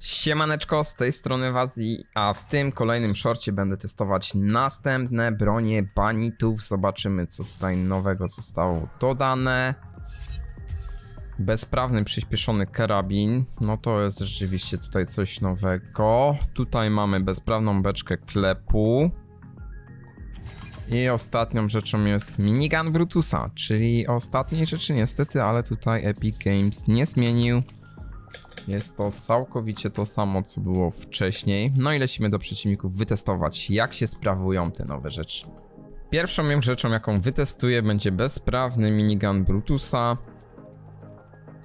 Siemaneczko, z tej strony Wazji, a w tym kolejnym shorcie będę testować następne bronie banitów. Zobaczymy co tutaj nowego zostało dodane. Bezprawny przyspieszony karabin, no to jest rzeczywiście tutaj coś nowego. Tutaj mamy bezprawną beczkę klepu. I ostatnią rzeczą jest minigun Brutusa, czyli ostatniej rzeczy niestety, ale tutaj Epic Games nie zmienił. Jest to całkowicie to samo, co było wcześniej. No i lecimy do przeciwników wytestować, jak się sprawują te nowe rzeczy. Pierwszą rzeczą, jaką wytestuję, będzie bezprawny minigun Brutusa.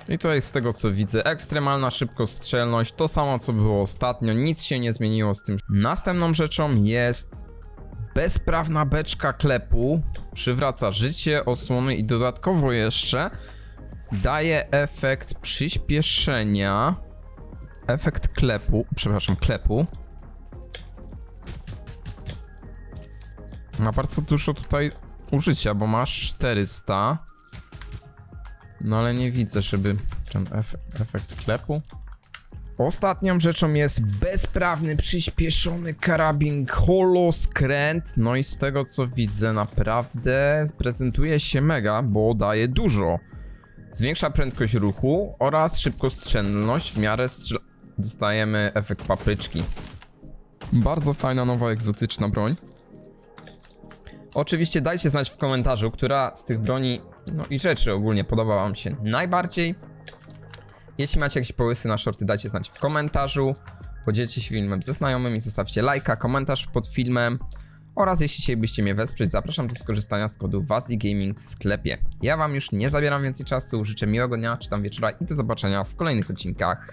I tutaj z tego co widzę, ekstremalna szybkostrzelność, to samo co było ostatnio, nic się nie zmieniło z tym. Następną rzeczą jest bezprawna beczka klepu, przywraca życie, osłony i dodatkowo jeszcze daje efekt przyspieszenia, efekt klepu, przepraszam, klepu. Ma bardzo dużo tutaj użycia, bo masz 400. No ale nie widzę, żeby ten ef efekt klepu. Ostatnią rzeczą jest bezprawny, przyspieszony karabin holoskręt. No i z tego co widzę, naprawdę prezentuje się mega, bo daje dużo. Zwiększa prędkość ruchu oraz szybkostrzelność w miarę strzel... Dostajemy efekt papryczki. Bardzo fajna, nowa, egzotyczna broń. Oczywiście dajcie znać w komentarzu, która z tych broni, no i rzeczy ogólnie podoba wam się najbardziej. Jeśli macie jakieś pomysły na shorty, dajcie znać w komentarzu. Podzielcie się filmem ze znajomymi, zostawcie lajka, komentarz pod filmem. Oraz jeśli chcielibyście mnie wesprzeć, zapraszam do skorzystania z kodu Wazi Gaming w sklepie. Ja wam już nie zabieram więcej czasu, życzę miłego dnia czy tam wieczora i do zobaczenia w kolejnych odcinkach.